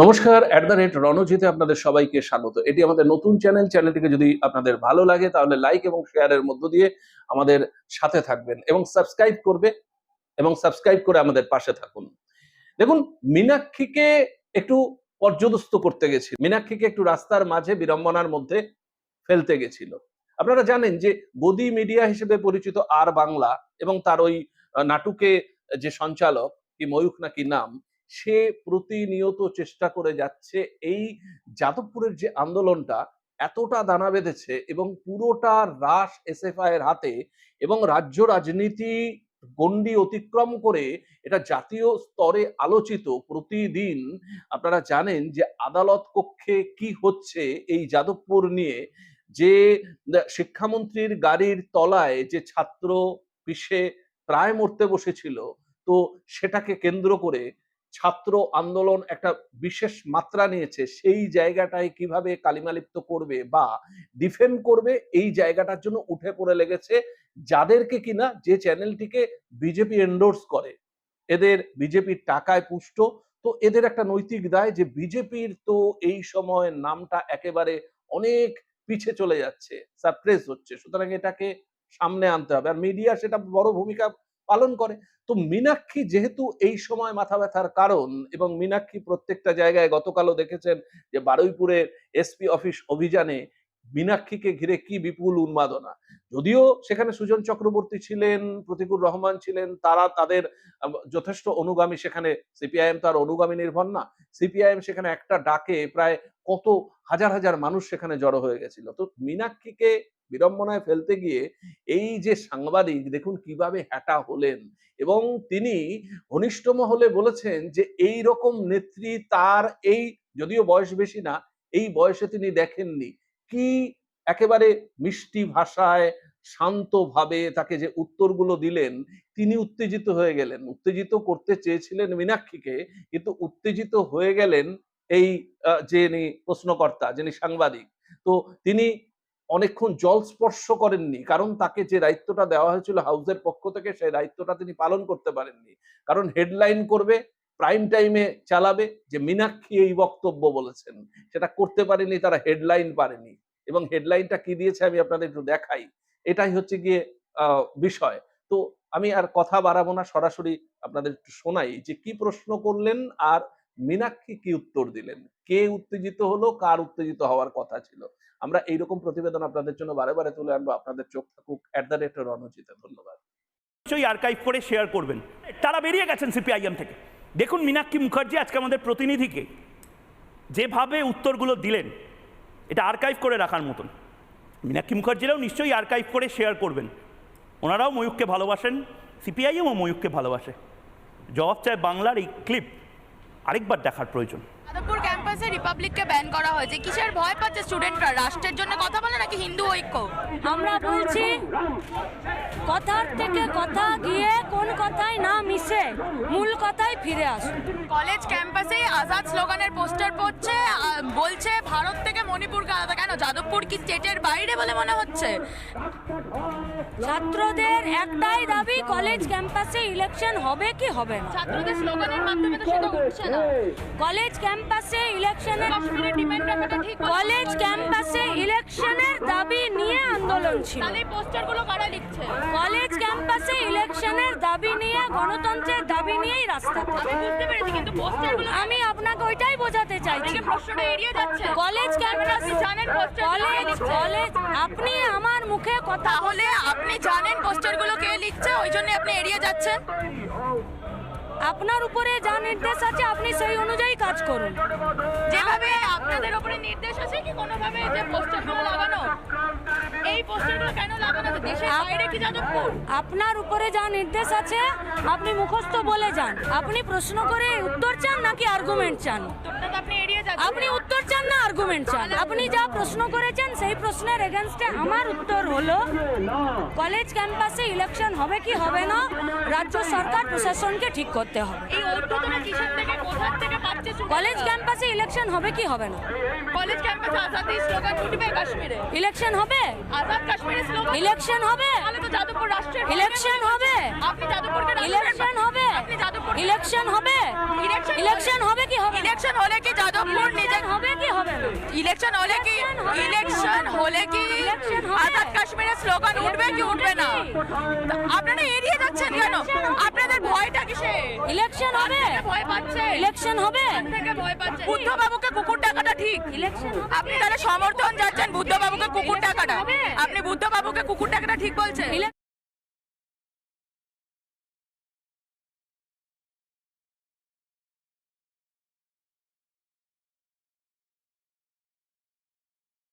নমস্কার at the rate রণজিতে আপনাদের সবাইকে স্বাগত। এটি আমাদের নতুন চ্যানেল চ্যানেলটিকে যদি আপনাদের ভালো লাগে, তাহলে লাইক এবং শেয়ারের মধ্য দিয়ে আমাদের সাথে থাকবেন এবং সাবস্ক্রাইব করবে এবং সাবস্ক্রাইব করে আমাদের পাশে থাকুন। দেখুন, মীনাক্ষীকে একটু পর্যদস্ত করতে গেছি। মীনাক্ষীকে একটু রাস্তার মাঝে বিড়ম্বনার মধ্যে ফেলতে গেছিল। আপনারা জানেন যে গদি মিডিয়া হিসেবে পরিচিত আর বাংলা এবং তার ওই নাটুকে যে সঞ্চালক, কি ময়ূখ নাকি নাম সে প্রতিনিয়ত চেষ্টা করে যাচ্ছে। এই যাদবপুরের যে আন্দোলনটা এতটা দানা বেঁধেছে এবং পুরোটা রাস এসএফআই এর হাতে এবং রাজ্য রাজনীতি গণ্ডি অতিক্রম করে এটা জাতীয় স্তরে আলোচিত প্রতিদিন, আপনারা জানেন যে আদালত কক্ষে কি হচ্ছে এই যাদবপুর নিয়ে, যে শিক্ষামন্ত্রীর গাড়ির তলায় যে ছাত্র পিষে প্রায় মরতে বসেছিল, তো সেটাকে কেন্দ্র করে ছাত্র আন্দোলন একটা বিশেষ মাত্রা নিয়েছে, সেই জায়গাটায় কীভাবে কালিমালিপ্ত করবে বা ডিফেন্ড করবে, এই জায়গাটার জন্য উঠে পড়ে লেগেছে যাদেরকে কিনা যে চ্যানেলটিকে বিজেপি এন্ডোর্স করে। এদের বিজেপির টাকায় পুষ্ট। তো এদের একটা নৈতিক দায় যে বিজেপির তো এই সময় নামটা একেবারে অনেক পিছে চলে যাচ্ছে সারপ্রেস হচ্ছে। সুতরাং এটাকে সামনে আনতে হবে। আর মিডিয়া সেটা বড় ভূমিকা পালন করে। তো মীনাক্ষী যেহেতু এই সময় মাথা ব্যথার কারণ এবং মীনাক্ষী প্রত্যেকটা জায়গায় গতকালও দেখেছেন যে বারুইপুরের এসপি অফিস অভিযানে মীনাক্ষীকে ঘিরে কি বিপুল উন্মাদনা। যদিও সেখানে সুজন চক্রবর্তী ছিলেন, প্রতিকুর রহমান ছিলেন, তারা তাদের যথেষ্ট অনুগামী সেখানে, সিপিআইএম তার অনুগামী নির্ভর না, সিপিআইএম সেখানে একটা ডাকে প্রায় কত হাজার হাজার মানুষ সেখানে জড়ো হয়ে গেছিল। তো মীনাক্ষীকে বিড়ম্বনায় ফেলতে গিয়ে এই যে সাংবাদিক, দেখুন কীভাবে হ্যাটা হলেন এবং তিনি ঘনিষ্ঠ মহলে বলেছেন যে এই রকম নেত্রী তার এই, যদিও বয়স বেশি না, এই বয়সে তিনি দেখেননি। কি একেবারে মিষ্টি ভাষায় শান্তভাবে তাকে যে উত্তরগুলো দিলেন, তিনি উত্তেজিত হয়ে গেলেন। উত্তেজিত করতে চেয়েছিলেন মীনাক্ষীকে, কিন্তু উত্তেজিত হয়ে গেলেন এই যিনি প্রশ্নকর্তা, যিনি সাংবাদিক। তো তিনি অনেকক্ষণ জল স্পর্শ করেননি। কারণ তাকে যে দায়িত্বটা দেওয়া হয়েছিল হাউসের পক্ষ থেকে, সেই দায়িত্বটা তিনি পালন করতে পারেননি। কারণ হেডলাইন করবে, প্রাইম টাইমে চালাবে, যে মীনাক্ষী এই বক্তব্য বলেছেন। সেটা করতে পারেনি, তারা হেডলাইন পারেনি। এবং হেডলাইনটা কি দিয়েছে আমি আপনাদের একটু দেখাই। এটাই হচ্ছে গিয়ে বিষয়। তো আমি আর কথা বাড়াবো না, সরাসরি আপনাদের একটু শোনাই যে কি প্রশ্ন করলেন আর মীনাক্ষী কি উত্তর দিলেন। কে উত্তেজিত হলো, কার উত্তেজিত হওয়ার কথা ছিল? আমরা এইরকম প্রতিবেদন আপনাদের জন্য বারে বারে তুলে আনব, আপনাদের চোখ থাকুক। অ্যাট দ্য রেট রণজিতে ধন্যবাদ। নিশ্চয়ই আর্কাইভ করে শেয়ার করবেন। তারা বেরিয়ে গেছেন সিপিআইএম থেকে। দেখুন মীনাক্ষী মুখার্জি আজকে আমাদের প্রতিনিধিকে যেভাবে উত্তরগুলো দিলেন, এটা আর্কাইভ করে রাখার মতন। মীনাক্ষী মুখার্জিরাও নিশ্চয়ই আর্কাইভ করে শেয়ার করবেন। ওনারাও ময়ূককে ভালোবাসেন সিপিআইএমও ময়ূককে ভালোবাসে। জবাব চায় বাংলার এই ক্লিপ আরেকবার দেখার প্রয়োজন। যাদবপুর ক্যাম্পাসে রিপাবলিককে ব্যান করা হয়েছে। কিসের ভয় পাচ্ছে স্টুডেন্টরা রাষ্ট্রের জন্য কথা বলে নাকি হিন্দু ঐক্য? আমরা বলছি কথার থেকে কথা গিয়ে কোন কথায় না মিশে মূল কথায় ফিরে আসুন। কলেজ ক্যাম্পাসে আজাদ স্লোগানের পোস্টার পড়ছে বলছে ভারত থেকে মণিপুরকে আলাদা কেন? যাদবপুর কি স্টেটের বাইরে বলে মনে হচ্ছে? ছাত্রদের একটাই দাবি কলেজ ক্যাম্পাসে ইলেকশন হবে কি হবে না? ছাত্রদের স্লোগানের মাধ্যমে তো সেটা উঠছে না। কলেজ ক্যাম্পাসে ইলেকশনের ডিমান্ড রাখাটা ঠিক কলেজ ক্যাম্পাসে ইলেকশনের দাবি নিয়ে আন্দোলন ছিল। তাহলে পোস্টারগুলো কারা লিখছে? কলেজ ক্যাম্পাসে ইলেকশনের দাবি নিয়ে গণতন্ত্রের দাবি নিয়েই রাস্তাতে আমি বুঝতে পেরেছি কিন্তু পোস্টারগুলো আমি আপনাকে চাইছি। কলেজ ক্যাম্পাস জানেন কলেজ কলেজ। আপনি আমার মুখে কথা হলে আপনি জানেন পোস্টারগুলো কে লিখছে? ওই জন্য আপনি এড়িয়ে যাচ্ছেন। আপনার উপরে যা নির্দেশ আছে আপনি সেই অনুযায়ী কাজ করুন। যেভাবে আপনাদের উপরে নির্দেশ আছে কি কোনোভাবে যে পোস্টারগুলো লাগানো এই পোস্টারগুলো কেন লাগানো আছে দেশের বাইরে কি যাদবপুর আপনার উপরে যা নির্দেশ আছে আপনি মুখস্থ বলে যান। আপনি প্রশ্ন করে উত্তর চান নাকি আর্গুমেন্ট চান? আপনি উত্তর চান না আর্গুমেন্ট চান? আপনি যা প্রশ্ন করেছেন সেই প্রশ্নের এগেনস্টে আমার উত্তর হলো কলেজ ক্যাম্পাসে ইলেকশন হবে কি হবে না রাজ্য সরকার প্রশাসনকে ঠিক করতে হবে। কলেজ ক্যাম্পাসে ইলেকশন হবে। কি হবে না? কলেজ ক্যাম্পাসে আজাদি স্লোগান উঠবে কাশ্মীরে। ইলেকশন হবে? আজাদ কাশ্মীরের স্লোগান ইলেকশন হবে? তো যাদবপুর রাষ্ট্রের ইলেকশন হবে। আপনি যাদবপুরকে ইলেকশন হবে। আপনি ইলেকশন হবে? ইলেকশন হবে কি হবে? ইলেকশন হলে কি যাদবপুর নিজে হবে কি হবে? ইলেকশন হলে কি ইলেকশন হলে কি আজাদ কাশ্মীরের স্লোগান উঠবে কি উঠবে না? আপনারা এড়িয়ে যাচ্ছেন কেন? আপনাদের ভয়টা কিসে? ইলেকশন হবে। ভয় পাচ্ছে। ইলেকশন হবে। থেকে ভয় পাচ্ছে। বুদ্ধ বাবুকে কুকুর টাকাটা ঠিক। ইলেকশন আপনি তাহলে সমর্থন যাচ্ছেন বুদ্ধ বাবুকে কুকুর টাকাটা আপনি বুদ্ধ বাবুকে কুকুর টাকাটা ঠিক বলছেন।